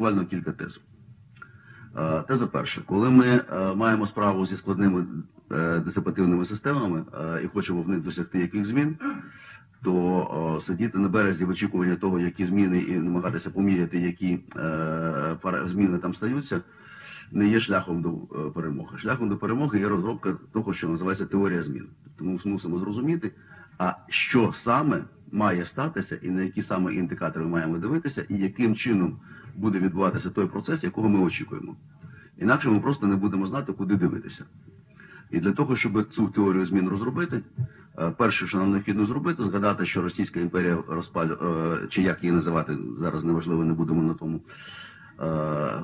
буквально кілька тез. Е, Теза перша. Коли ми е, маємо справу зі складними е, системами е, і хочемо в них досягти яких змін, то сидіти на березі в очікуванні того, які зміни, і намагатися поміряти, які зміни там стаються, не є шляхом до перемоги. Шляхом до перемоги є розробка того, що називається теорія змін. Тому ми мусимо зрозуміти, а що саме має статися, і на які саме індикатори ми маємо дивитися, і яким чином буде відбуватися той процес, якого ми очікуємо. Інакше ми просто не будемо знати, куди дивитися. І для того, щоб цю теорію змін розробити, е, перше, що нам необхідно зробити, згадати, що Російська імперія розпалю, е, чи як її називати, зараз неважливо, не будемо на тому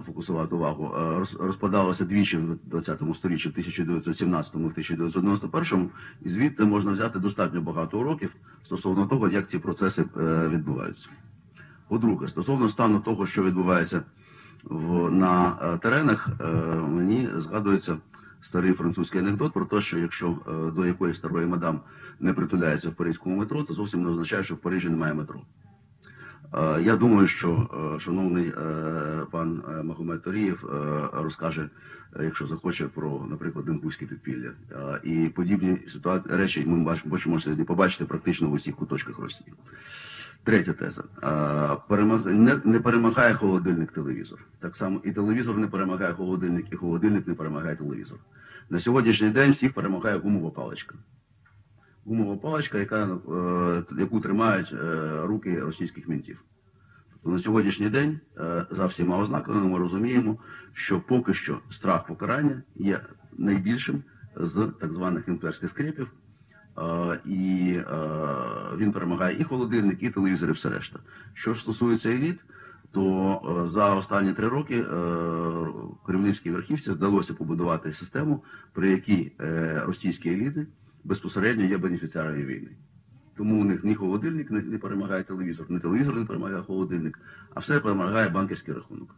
фокусувати увагу, е, роз- розпадалася двічі в 20-му сторіччі, в 1917 і в 1991-му, і звідти можна взяти достатньо багато уроків стосовно того, як ці процеси е, відбуваються. По-друге, стосовно стану того, що відбувається в, на е, теренах, е, мені згадується старий французький анекдот про те, що якщо е, до якоїсь старої мадам не притуляється в паризькому метро, це зовсім не означає, що в Парижі немає метро. Е, Я думаю, що е, шановний е, пан Магомед Торієв розкаже, якщо захоче, про, наприклад, Інгульське підпілля. І подібні ситуації речі ми бачимо, сьогодні побачити практично в усіх куточках Росії. Третя теза. Не перемагає холодильник телевізор. Так само і телевізор не перемагає холодильник, і холодильник не перемагає телевізор. На сьогоднішній день всіх перемагає гумова паличка. Гумова паличка, яка, е, яку тримають е, руки російських мінтів. Тобто на сьогоднішній день, е, за всіма ознаками, ми розуміємо, що поки що страх покарання є найбільшим з так званих імперських скрепів. І він перемагає і холодильник, і телевізор, і все решта. Що ж стосується еліт, то за останні три роки кремлівській верхівці вдалося побудувати систему, при якій російські еліти безпосередньо є бенефіціарами війни. Тому у них ні холодильник не, перемагає телевізор, ні телевізор не перемагає холодильник, а все перемагає банківський рахунок.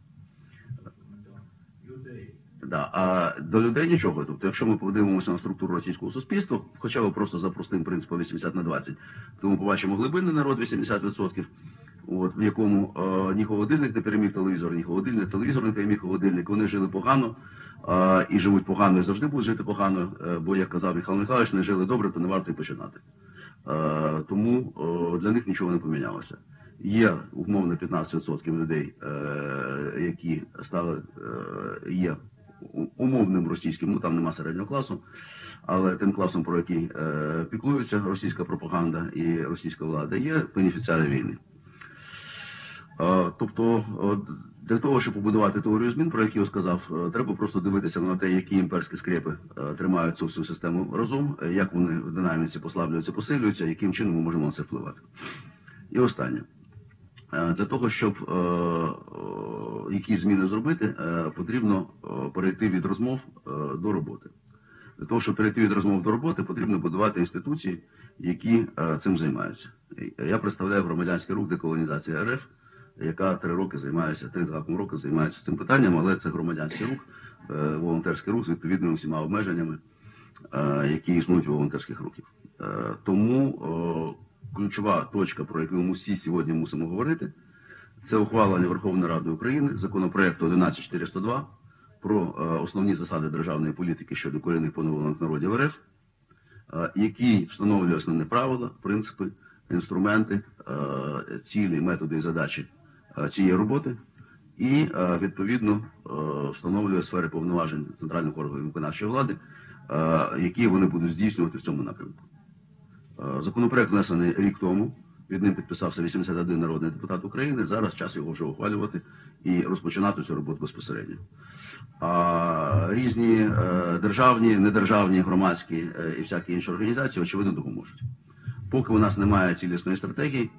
Да. А до людей нічого. Тобто, якщо ми подивимося на структуру російського суспільства, хоча б просто за простим принципом 80 на 20, то ми побачимо глибинний народ 80%, от, в якому е, ні холодильник не переміг телевізор, ні холодильник, телевізор не переміг холодильник. Вони жили погано і живуть погано, і завжди будуть жити погано, е, бо, як казав Михайло Михайлович, не жили добре, то не варто і починати. Е, тому для них нічого не помінялося. Є умовно 15% людей, е, які стали є умовним російським, ну там нема середнього класу, але тим класом, про який піклується російська пропаганда і російська влада, є бенефіціари війни. Тобто, для того, щоб побудувати теорію змін, про які я сказав, е, треба просто дивитися на те, які імперські скрепи е, тримають цю всю систему разом, е, як вони в динаміці послаблюються, посилюються, яким чином ми можемо на це впливати. І останнє. Для того, щоб якісь зміни зробити, потрібно перейти від розмов до роботи. Для того, щоб перейти від розмов до роботи, потрібно будувати інституції, які цим займаються. Я представляю громадянський рух деколонізація РФ, яка три роки займається, три з роки займається цим питанням, але це громадянський рух, е, волонтерський рух з відповідними всіма обмеженнями, е, які існують у волонтерських рухів. Е, Тому ключова точка, про яку ми всі сьогодні мусимо говорити, це ухвалення Верховної Ради України законопроекту 11402 про основні засади державної політики щодо корінних поневолених народів РФ, який встановлює основні правила, принципи, інструменти, цілі, методи і задачі цієї роботи, і е, відповідно е, встановлює сфери повноважень центральних органів виконавчої влади, е, які вони будуть здійснювати в цьому напрямку. Е, Законопроект внесений рік тому. Від ним підписався 81 народний депутат України. Зараз час його вже ухвалювати і розпочинати цю роботу безпосередньо. А різні е, державні, недержавні, громадські е, і всякі інші організації, очевидно, допоможуть. Поки у нас немає цілісної стратегії, е,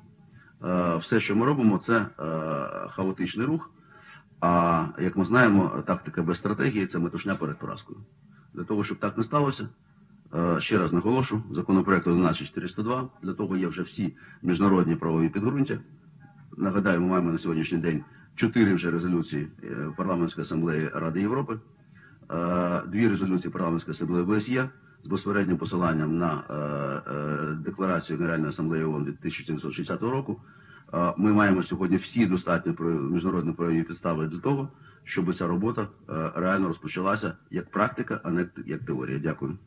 все, що ми робимо, це е, хаотичний рух. А як ми знаємо, тактика без стратегії це метушня перед поразкою. Для того, щоб так не сталося, Е, Ще раз наголошу, законопроект 11402, для того є вже всі міжнародні правові підґрунтя. Нагадаю, ми маємо на сьогоднішній день чотири вже резолюції е, парламентської асамблеї Ради Європи, е, дві резолюції парламентської асамблеї ОБСЄ з безпосереднім посиланням на е, е, декларацію Генеральної асамблеї ООН від 1760 року, Е, Ми маємо сьогодні всі достатні міжнародні правові підстави для того, щоб ця робота реально розпочалася як практика, а не як теорія. Дякую.